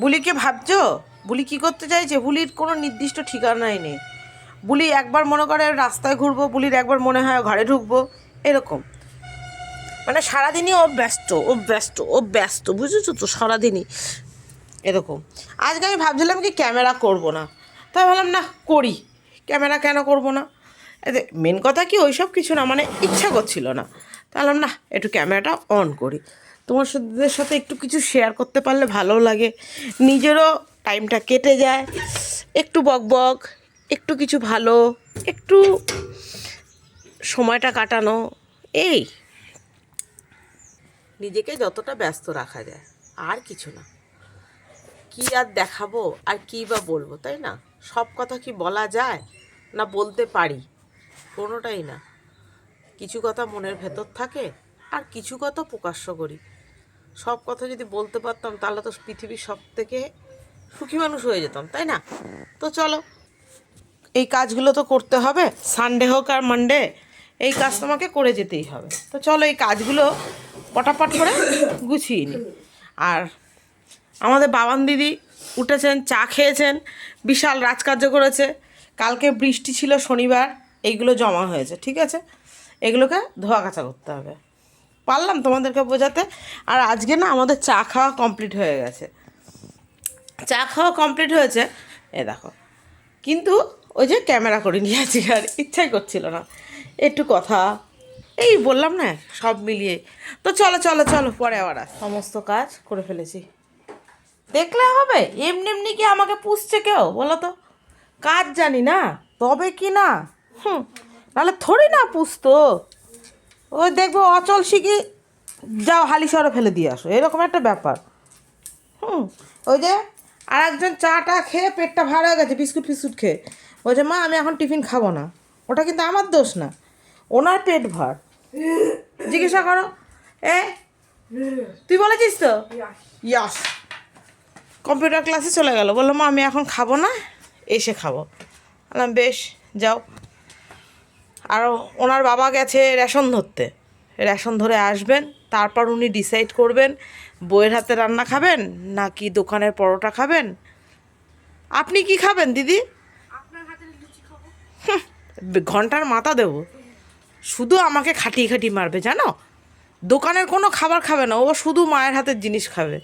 বুলিকে ভাবছ? বুলি কি করতে চাইছে? বুলির কোনো নির্দিষ্ট ঠিকানাই নেই। বুলি একবার মনে করে রাস্তায় ঘুরবো, বুলির একবার মনে হয় ঘরে ঢুকবো, এরকম। মানে সারাদিনই ও ব্যস্ত ও ব্যস্ত ও ব্যস্ত, বুঝেছ তো? সারাদিনই এরকম। আজকে আমি ভাবছিলাম কি ক্যামেরা করব না। তাই ভাবলাম, না, করি। ক্যামেরা কেন করব না? মেন কথা কি, ওইসব কিছু না মানে ইচ্ছা করছিল না। তাহলে না, একটু ক্যামেরাটা অন করি। তোমার সাথে সাথে একটু কিছু শেয়ার করতে পারলে ভালো লাগে। নিজেরও টাইমটা কেটে যায়। একটু বক বক একটু কিছু ভালো, একটু সময়টা কাটানো, এই। নিজেকে যতটা ব্যস্ত রাখা যায়, আর কিছু না। কি আর দেখাবো, আর কি বা বলব, তাই না? সব কথা কি বলা যায় না বলতে পারি? কোনোটাই না। কিছু কথা মনের ভেতর থাকে, আর কিছু কথা প্রকাশ্য করি। সব কথা যদি বলতে পারতাম, তাহলে তো পৃথিবীর সব থেকে সুখী মানুষ হয়ে যেতাম, তাই না? তো চলো, এই কাজগুলো তো করতে হবে। সানডে হোক আর মানডে এই কাজ তোমাকে করে যেতেই হবে। তো চলো, এই কাজগুলো পটাপট করে গুছিয়ে নিই। আর আমাদের বাবান দিদি উঠেছেন, চা খেয়েছেন, বিশাল রাজকার্য করেছে। কালকে বৃষ্টি ছিল শনিবার, এইগুলো জমা হয়েছে, ঠিক আছে? এগুলোকে ধোয়া কাচা করতে হবে। পারলাম তোমাদেরকে বোঝাতে। আর আজকে না আমাদের চা খাওয়া কমপ্লিট হয়ে গেছে। চা খাওয়া কমপ্লিট হয়েছে। এ দেখো। কিন্তু ওই যে ক্যামেরা করে নিয়ে আছি আর ইচ্ছাই করছিল না। একটু কথা। এই বললাম না সব মিলিয়ে। তো চলো চলো চলো পরে আবার সমস্ত কাজ করে ফেলেছি। দেখলে হবে। এমনি এমনি কি আমাকে পুষছে কেউ বলো তো? কাজ জানি না তবে কি না? হুম নাহলে থোড়ি না পুষতো। ওই দেখব অচল শিখি যাও হালি শহরে ফেলে দিয়ে আসো। এরকম একটা ব্যাপার। হুম, ওই যে আর একজন চাটা খেয়ে পেটটা ভার হয়ে গেছে, বিস্কুট ফিস্কুট খেয়ে। বলছে মা, আমি এখন টিফিন খাব না। ওটা কিন্তু আমার দোষ না। ওনার পেট ভার। জিজ্ঞাসা করো। এ, তুই বলেছিস তো? ইয়াস। কম্পিউটার ক্লাসে চলে গেল। বলল, মা, আমি এখন খাব না। এসে খাব। বললাম, বেশ, যাও। আর ওনার বাবা গেছে রেশন ধরতে। রেশন ধরে আসবেন তারপর উনি ডিসাইড করবেন বইয়ের হাতে রান্না খাবেন নাকি দোকানের পরোটা খাবেন। আপনি কি খাবেন দিদি? ঘণ্টার মাথা দেব। শুধু আমাকে খাটিয়ে খাটিয়ে মারবে জানো? দোকানের কোনো খাবার খাবে না ও শুধু মায়ের হাতের জিনিস খাবে।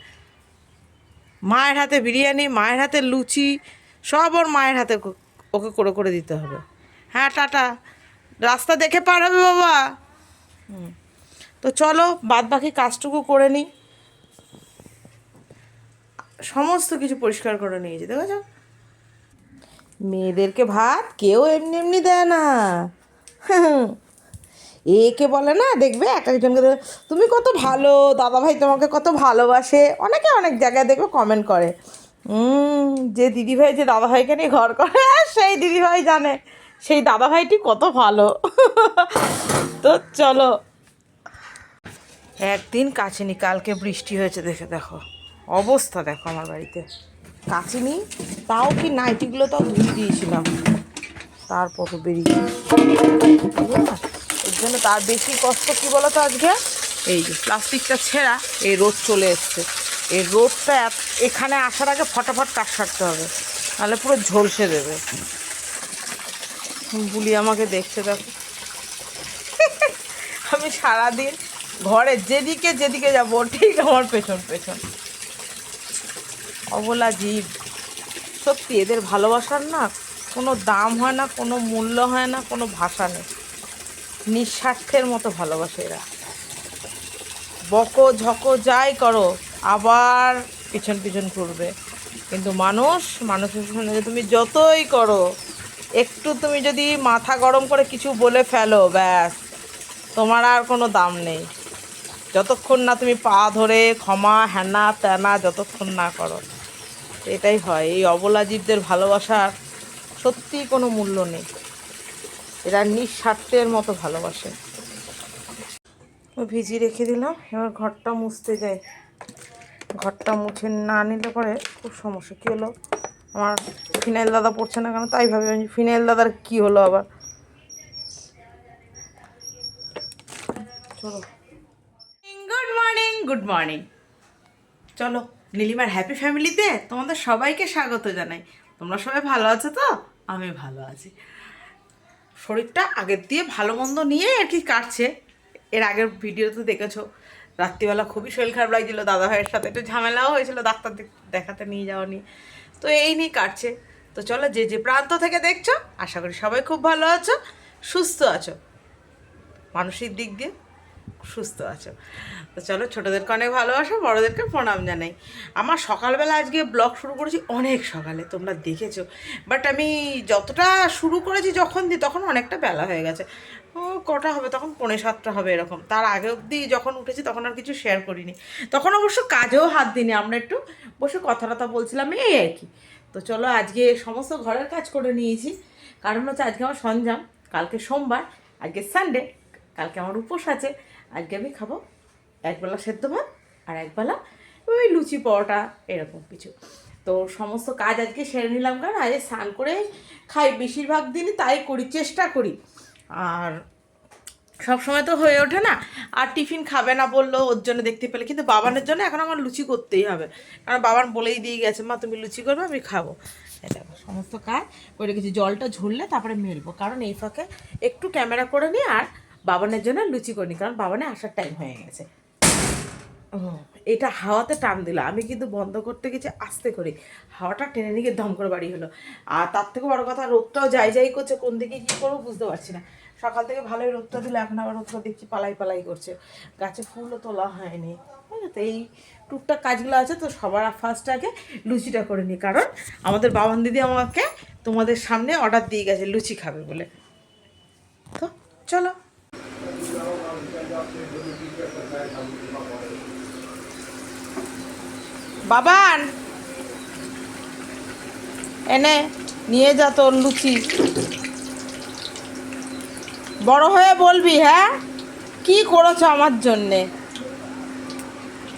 মায়ের হাতে বিরিয়ানি মায়ের হাতে লুচি সব ওর মায়ের হাতে ওকে করে করে দিতে হবে। হ্যাঁ টাটা। রাস্তা দেখে পার হবে বাবা। তো চলো বাদ বাকি কাজটুকু করে নিই। সমস্ত কিছু পরিষ্কার করে নিয়েছি দেখেছ? মেয়েদেরকে ভাত কেউ এমনি এমনি দেয় না। একে বলে না দেখবে এক একজনকে তুমি কত ভালো দাদাভাই তোমাকে কত ভালোবাসে। অনেকে অনেক জায়গায় দেখবে কমেন্ট করে। যে দিদিভাই যে দাদাভাইকে নিয়ে ঘর করে সেই দিদিভাই জানে। সেই দাদাভাইটি কত ভালো। তো চলো। একদিন কাচিনি, কালকে বৃষ্টি হয়েছে, দেখে দেখো। অবস্থা দেখো আমার বাড়িতে। কাচিনি, তাও কি নাইটিগুলো তাও ধুয়ে দিয়েছিলাম। তারপর বেরিয়ে? এর জন্য তার বেশি কষ্ট কি বলো তো আজকে? এই যে প্লাস্টিকটা ছেঁড়া, এই রোদ চলে এসছে। এই রোদটা এখানে আসার আগে ফটাফট কাজ সারতে হবে। নাহলে পুরো ঝলসে দেবে। বুলি আমাকে দেখতে দেখো আমি সারাদিন ঘরে যেদিকে যেদিকে যাব, ঠিক আমার পেছন পেছন। অবলা জীব। সত্যি, এদের ভালোবাসার না কোনো দাম হয় না, কোনো মূল্য হয় না, কোনো ভাষা নেই। নিঃস্বার্থের মতো ভালোবাসে এরা। বকো ঝকো যাই করো, আবার পিছন পিছন ঘুরবে। কিন্তু মানুষ, মানুষের সঙ্গে তুমি যতই করো একটু তুমি যদি মাথা গরম করে কিছু বলে ফেলো, ব্যাস। তোমার আর কোনো দাম নেই। যতক্ষণ না তুমি পা ধরে ক্ষমা হ্যানা ত্যানা যতক্ষণ না করো। এটাই হয়। এই অবলা জীবদের ভালোবাসার সত্যিই কোনো মূল্য নেই। এরা নিঃস্বার্থের মতো ভালোবাসে। ও ভিজিয়ে রেখে দিলাম। এবার ঘরটা মুছতে যাই। ঘরটা মুছে না নিলে পরে খুব সমস্যা। কী হলো? আমার ফিনাইল দাদা পড়ছে না কেন? তাই ভাবি ফিনাইল দাদার কী হলো আবার? চলো। গুড মর্নিং গুড মর্নিং চলো, নীলিমার হ্যাপি ফ্যামিলিতে তোমাদের সবাইকে স্বাগত জানাই। তোমরা সবাই ভালো আছো তো? আমি ভালো আছি। শরীরটা আগের দিয়ে ভালো মন্দ নিয়ে আর কি কাটছে। এর আগের ভিডিওতে দেখেছ, রাত্রিবেলা খুবই শরীর খারাপ লাগছিল দাদা ভাইয়ের সাথে একটু ঝামেলাও হয়েছিল, ডাক্তার দেখাতে নিয়ে যাওয়া নিয়ে তো এই নিয়ে কাটছে। তো চলো যে যে প্রান্ত থেকে দেখছ, আশা করি সবাই খুব ভালো আছো, সুস্থ আছো। মানসিক দিক দিয়ে সুস্থ আছো। তো চলো ছোটোদেরকে অনেক ভালোবাসো, বড়োদেরকে প্রণাম জানাই। আমার সকালবেলা আজকে ব্লগ শুরু করেছি অনেক সকালে, তোমরা দেখেছ। বাট আমি যতটা শুরু করেছি যখন দিই তখন অনেকটা বেলা হয়ে গেছে। ও, কটা হবে? তখন পৌনে সাতটা হবে এরকম। তার আগে অবধি যখন উঠেছি তখন আর কিছু শেয়ার করিনি। তখন অবশ্য কাজেও হাত দিনি আমরা একটু বসে কথা টথা বলছিলাম, এই আর কি। তো চলো আজকে সমস্ত ঘরের কাজ করে নিয়েছি। কারণ হচ্ছে আজকে আমার সঞ্জাম কালকে সোমবার, আজকে সানডে কালকে আমার উপোস আছে। আজকে আমি খাব একবেলা সেদ্ধ ভাত আর একবেলা ওই লুচি পরোটা, এরকম কিছু। তো সমস্ত কাজ আজকে সেরে নিলাম। কারণ আজকে স্নান করে খাই। বেশিরভাগ দিনই তাই করি, চেষ্টা করি। আর সব সময় তো হয়ে ওঠে না। আর টিফিন খাবে না বলল, ওর জন্য দেখতে পেলে। কিন্তু বাবানের জন্য এখন আমার লুচি করতেই হবে। কারণ বাবান বলেই দিয়ে গেছে, মা, তুমি লুচি করবে, আমি খাব। দেখো, সমস্ত কাজ করে কিছু জলটা ঝরলে তারপরে মেলবো। কারণ এই ফাঁকে একটু ক্যামেরা করে নিই আর বাবানের জন্য লুচি করে নিই। কারণ বাবানে আসার টাইম হয়ে গেছে। এটা হাওয়াতে টান দিল। আমি কিন্তু বন্ধ করতে গেছি আস্তে করে। হাওয়াটা টেনে নিয়ে দম করে বাড়ি হলো। আর তার থেকে বড় কথা, রোদটাও যাই যাই করছে, কোন দিকে কী করব বুঝতে পারছি না। সকাল থেকে ভালোই রোদটা দিলে, এখন আবার রোদটা দেখছি পালাই পালাই করছে। গাছে ফুলও তোলা হয়নি। তো এই টুকটাক কাজগুলো আছে, তো সবার ফার্স্ট আগে লুচিটা করে নিই। কারণ আমাদের বাবান দিদি আমাকে তোমাদের সামনে অর্ডার দিয়ে গেছে, লুচি খাবে বলে। তো চলো। বাবান। এনে নিয়ে যা তোর লুচি। বড় হয়ে বলবি হ্যাঁ? কি করেছ আমার জন্যে?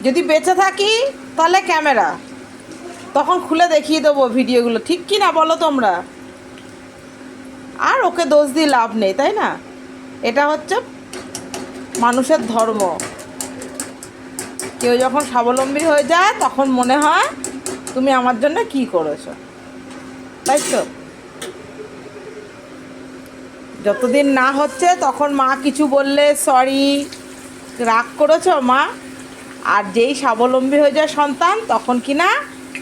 যদি বেঁচে থাকি, তাহলে ক্যামেরা। তখন খুলে দেখিয়ে দেবো ভিডিওগুলো। ঠিক কি না বলো তোমরা? আর ওকে দোষ দিয়ে লাভ নেই, তাই না? এটা হচ্ছে মানুষের ধর্ম। কেউ যখন স্বাবলম্বী হয়ে যায়, তখন মনে হয় তুমি আমার জন্য কি করেছ। তাই তো? যতদিন না হচ্ছে, তখন মা কিছু বললে, সরি, রাগ করেছ মা? আর যেই স্বাবলম্বী হয়ে যায় সন্তান, তখন কি না?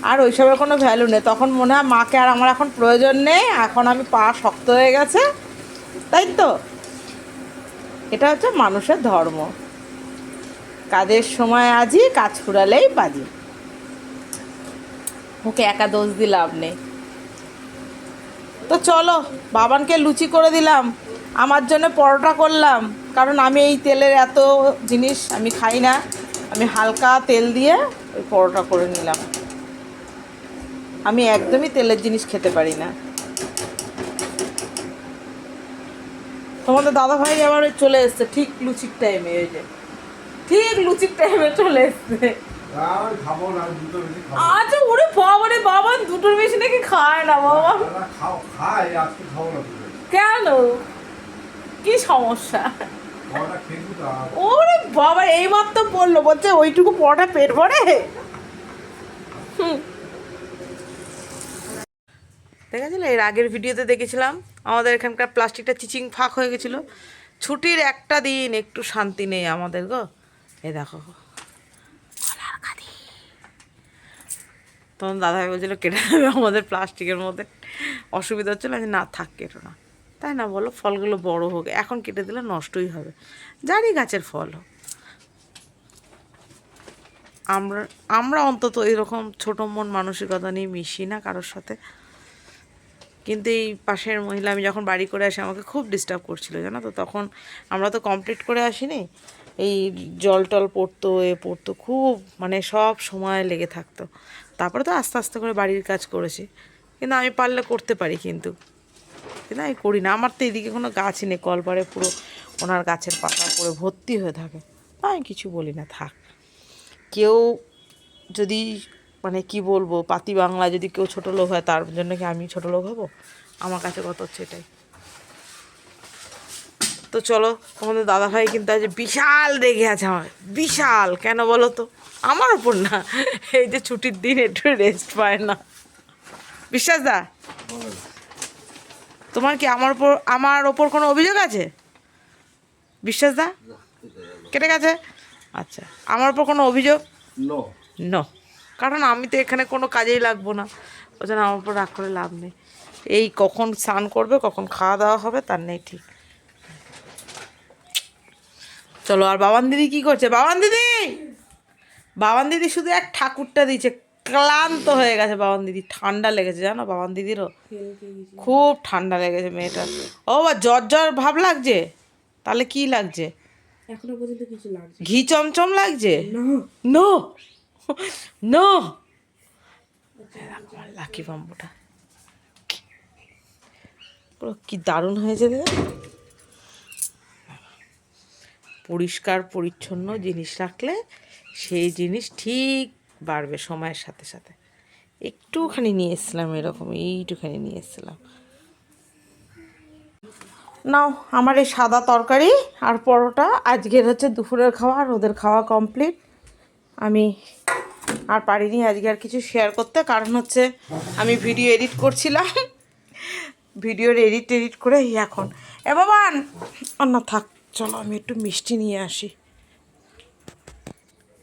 আর ওইসবের কোনো ভ্যালু নেই। তখন মনে হয় মাকে আর আমার এখন প্রয়োজন নেই, এখন আমি পা শক্ত হয়ে গেছে। তাই তো? এটা হচ্ছে মানুষের ধর্ম। কাজের সময় আজই কাজ ফুরালেই বাজি ওকে একা দোষ দিয়ে লাভ নেই। তো চলো, বাবানকে লুচি করে দিলাম। আমার জন্য পরোটা করলাম। কারণ আমি এই তেলের এত জিনিস আমি খাই না। আমি হালকা তেল দিয়ে ওই পরোটা করে নিলাম। আমি একদমই তেলের জিনিস খেতে পারি না। তোমাদের দাদা ভাই আবার চলে এসছে, ঠিক লুচির টাইমে ওই যে। ঠিক লুচির টাইমে চলে এসছে। আর খাব না দুটো বেশি খাব। আচ্ছা ওরে বাবা রে বাবা দুটোর বেশি নাকি খায় না বাবা? খাও খাই আজকে খাব না কেন? কি সমস্যা? ওরে বাবা এই মাত্র বলল বলছে ওইটুকু পরোটা পেট ভরে? হুম। দেখেছিল? এর আগের ভিডিওতে দেখেছিলাম আমাদের এখানকার প্লাস্টিকটা চিচিং ফাঁক হয়ে গেছিল। ছুটির একটা দিন একটু শান্তি নেই আমাদের গো। এই দেখো। কলার কাঁদি। তখন দাদাভাই বলছিল কেটে দেবে আমাদের প্লাস্টিকের মধ্যে। অসুবিধা হচ্ছিল আমি না থাক কেটো না। তাই না বলো ফলগুলো বড় হোক এখন কেটে দিলে নষ্টই হবে। জানি গাছের ফল হোক। আমরা আমরা অন্তত এরকম ছোটো মন মানসিকতা নিয়ে মিশি না কারোর সাথে। কিন্তু এই পাশের মহিলা আমি যখন বাড়ি করে আসি আমাকে খুব ডিস্টার্ব করছিল জানো তো? তখন আমরা তো কমপ্লিট করে আসিনি। এই জল টল পড়তো, এ পড়তো, খুব মানে সব সময় লেগে থাকতো। তারপরে তো আস্তে আস্তে করে বাড়ির কাজ করেছি। কিন্তু আমি পারলে করতে পারি কিন্তু। কিন্তু আমি করি না। আমার তো এদিকে কোনো গাছই নেই কলপারে পুরো ওনার গাছের পাতা পুরো ভর্তি হয়ে থাকে। আমি কিছু বলি না, থাক। কেউ যদি মানে কি বলব, পাতি বাংলা যদি কেউ ছোটো লোক হয়, তার জন্য কি আমি ছোটো লোক হব? আমার কাছে কত হচ্ছে এটাই। তো চলো তোমাদের দাদাভাই কিন্তু আজ বিশাল রেগে আছে আমার বিশাল কেন বলো তো? আমার ওপর না এই যে ছুটির দিন একটু রেস্ট পায় না। বিশ্বাস দা? তোমার কি আমার ওপর আমার ওপর কোনো অভিযোগ আছে? বিশ্বাস দা? কেটে গেছে? আচ্ছা আমার ওপর কোনো অভিযোগ? নো ন কারণ আমি তো এখানে কোনো কাজেই লাগবো না। ওই জন্য আমার উপর রাগ করে লাভ নেই। এই কখন স্নান করবে কখন খাওয়া দাওয়া হবে তার নেই ঠিক। চলো আর বাবান দিদি কি করছে? বাবান দিদি! বাবান দিদি শুধু এক ঠাকুরটা দিচ্ছে ক্লান্ত হয়ে গেছে বাবান দিদি। ঠান্ডা লেগেছে জানো বাবান দিদিরও? খুব ঠান্ডা লেগেছে মেয়েটার। ও বা জ্বর জ্বর ভাব লাগছে? তাহলে কি লাগছে? এখনও পর্যন্ত কিছু লাগছে ঘি চমচম লাগছে? নো। নো। লাকি বাম্বুটা। পুরো কি দারুণ হয়েছে দেখে। পরিষ্কার, পরিচ্ছন্ন জিনিস রাখলে সেই জিনিস ঠিক বাড়বে সময়ের সাথে সাথে। একটুখানি নিয়ে এসেছিলাম এরকম, এইটুখানি নিয়ে এসেছিলাম নাও, আমার এই সাদা তরকারি আর পরোটা, আজকের হচ্ছে দুপুরের খাওয়া আর ওদের খাওয়া কমপ্লিট আমি আর পারিনি আজকে আর কিছু শেয়ার করতে, কারণ হচ্ছে আমি ভিডিও এডিট করছিলাম। ভিডিওর এডিট এডিট করে এখন। এ বাবান! অন্য থাক। চলো, আমি একটু মিষ্টি নিয়ে আসি।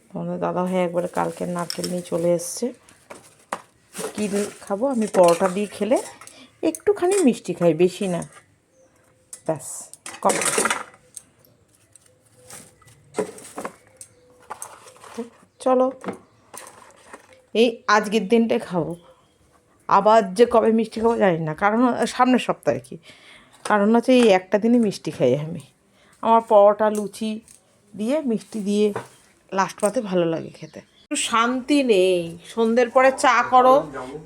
তোমাদের দাদা ভাই একবারে কালকের নারকেল নিয়ে চলে এসছে। কী খাব? আমি পরোটা দিয়ে খেলে একটুখানি মিষ্টি খাই, বেশি না। ব্যাস, কম। চলো, এই আজকের দিনটাই খাব। আবার যে কবে মিষ্টি খাব জানি না, কারণ সামনের সপ্তাহে কি? কারণ হচ্ছে এই একটা দিনই মিষ্টি খাই আমি। আমার পরোটা লুচি দিয়ে মিষ্টি দিয়ে লাস্ট পাতে ভালো লাগে খেতে। একটু শান্তি নেই। সন্ধ্যের পরে চা করো।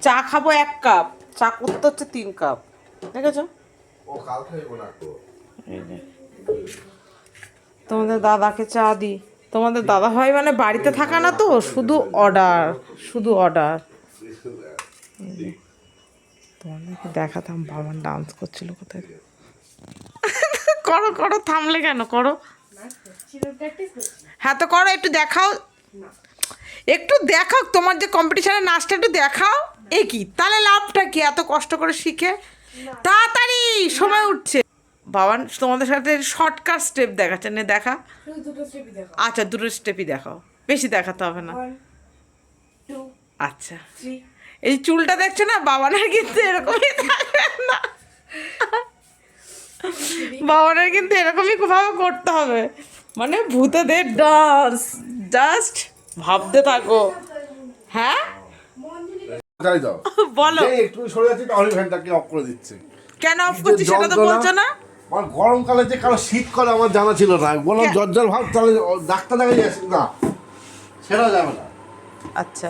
চা খাব এক কাপ। চা করতে হচ্ছে তিন কাপ। দেখেছ। তোমাদের দাদাকে চা দিই। তোমাদের দাদা ভাই মানে বাড়িতে থাকা না তো? শুধু অর্ডার শুধু অর্ডার তোমাদেরকে দেখাতাম বাবান ডান্স করছিল কোথায়? করো করো থামলে কেন? করো। হ্যাঁ তো করো একটু দেখাও। একটু দেখাও তোমার যে কম্পিটিশনের নাচটা একটু দেখাও। এ কি? তাহলে লাভটা কি? এত কষ্ট করে শিখে? তাড়াতাড়ি সময় উঠছে। বাবান তোমাদের সাথে শর্টকাট স্টেপ দেখাচ্ছে। নে দেখা। আচ্ছা দুটো স্টেপই দেখাও। বেশি দেখাতে হবে না। আচ্ছা। এই চুলটা দেখছ না? বাবানের কিন্তু এরকমই থাকবে না। বাবানের কিন্তু এরকমই ভাবে করতে হবে। মানে ভূতেদের ডান্স জাস্ট ভাবতে থাকো। হ্যাঁ? দাও বলো। একটু সরে যাচ্ছে তাহলে ফ্যানটাকে অফ করে দিচ্ছে। কেন অফ করছি সেটা তো বলছো না? আমার গরমকালে যে কারও শীত করে আমার জানা ছিল না। বললাম জ্বর ভাব তাহলে ডাক্তার দেখাই যাচ্ছে না সেটা যাবে না। আচ্ছা।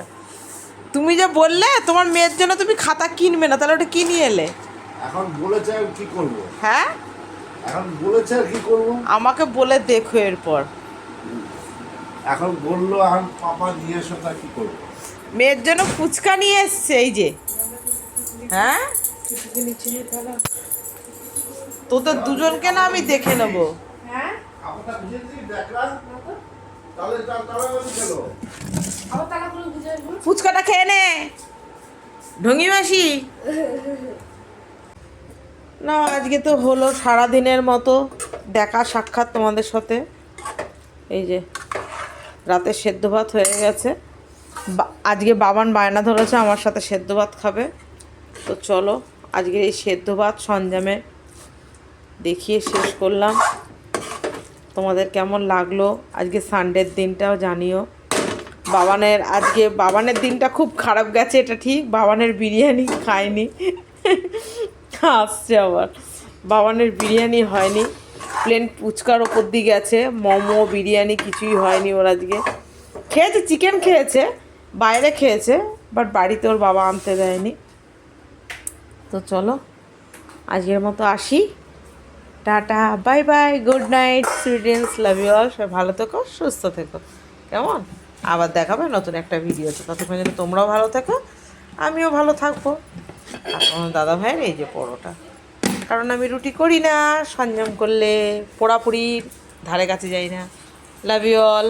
তুমি যে বললে তোমার মেয়ের জন্য তুমি খাতা কিনবে না তাহলে ওটা কি নিয়ে এলে? এখন বলেছে আমি কি করব? হ্যাঁ? এখন বলেছে আর কি করব? আমাকে বলে দেখো এরপর। এখন বলল এখন পাপা নিয়ে এসো তা কি করব? মেয়ের জন্য ফুচকা নিয়ে এসছে এই যে। হ্যাঁ? তোদের দুজনকে না আমি দেখে নেব? হ্যাঁ? ফুচকাটা খেয়ে নে। ঢঙ্গি মাসি না, আজকে তো হলো সারা দিনের মতো দেখা সাক্ষাৎ তোমাদের সাথে। এই যে, রাতে সেদ্ধ ভাত হয়ে গেছে। আজকে বাবান বায়না ধরেছে, আমার সাথে সেদ্ধ ভাত খাবে। তো চলো, আজকে এই সেদ্ধ ভাত সঞ্জামে দেখিয়ে শেষ করলাম। তোমাদের কেমন লাগল? আজকে সানডের দিনটাও জানিও। বাবানের, আজকে বাবানের দিনটা খুব খারাপ গেছে, এটা ঠিক। বাবানের বিরিয়ানি খায়নি আসছে আবার। বাবানের বিরিয়ানি হয়নি। প্লেন ফুচকার ওপর দিয়ে গেছে। মোমো, বিরিয়ানি কিছুই হয়নি ওর আজকে। খেয়েছে চিকেন খেয়েছে, বাইরে খেয়েছে বাট বাড়িতে ওর বাবা আনতে দেয়নি। তো চলো, আজকের মতো আসি। Tata bye bye good night সুইডেন্স love you all সবাই ভালো থেকো, সুস্থ থেকো। কেমন? আবার দেখাবে নতুন একটা ভিডিওতে ততক্ষণ যেন তোমরাও ভালো থেকো, আমিও ভালো থাকব। আর তোমার দাদা ভাইয়ের এই যে পরোটা। কারণ আমি রুটি করি না সঞ্জম করলে পোড়াপুরির ধারে কাছে যাই না। লাভ ইউ অল